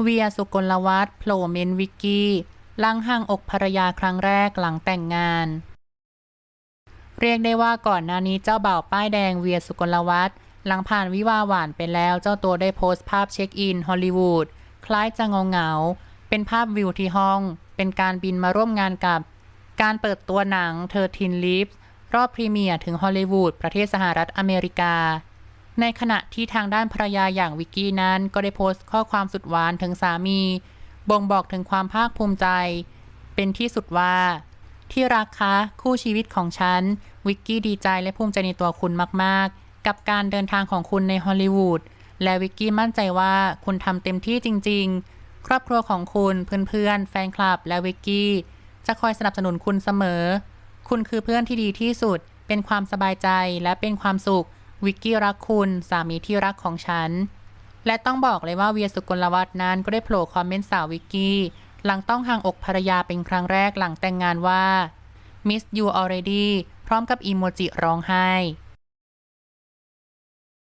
เวียสุกลวัฒน์โผล่เมนวิกกี้ลังห่างอกภรรยาครั้งแรกหลังแต่งงาน เรียกได้ว่าก่อนหน้านี้เจ้าบ่าวป้ายแดงเวียสุกลวัฒน์หลังผ่านวิวาหวานไปแล้วเจ้าตัวได้โพสต์ภาพเช็คอินฮอลลีวูดคล้ายจะเงาเงาๆเป็นภาพวิวที่ห้อง เป็นการบินมาร่วมงานกับ การเปิดตัวหนังเธอทินลิฟรอบพรีเมียร์ถึงฮอลลีวูดประเทศสหรัฐอเมริกา ในขณะที่ทางด้านภรรยาอย่างวิกกี้นั้นก็ได้โพสต์ข้อความสุดหวานถึงสามี บ่งบอกถึงความภาคภูมิใจ เป็นที่สุดว่า ที่รักคะคู่ชีวิตของฉัน วิกกี้ดีใจและภูมิใจในตัวคุณมาก ๆ กับการเดินทางของคุณในฮอลลีวูดและวิกกี้มั่นใจว่าคุณทำเต็มที่จริง ๆ ครอบครัวของคุณเพื่อนๆ แฟนคลับ และวิกกี้จะคอยสนับสนุนคุณเสมอ คุณคือเพื่อนที่ดีที่สุด เป็นความสบายใจและเป็นความสุข วิกกี้รักคุณสามีที่รักของฉัน และต้องบอกเลยว่าเวียสุกลวัฒน์นั้นก็ได้โผล่คอมเมนต์สาววิกกี้ หลังต้องห่างอกภรรยาเป็นครั้งแรกหลังแต่งงานว่า Miss you already พร้อมกับอีโมจิร้องไห้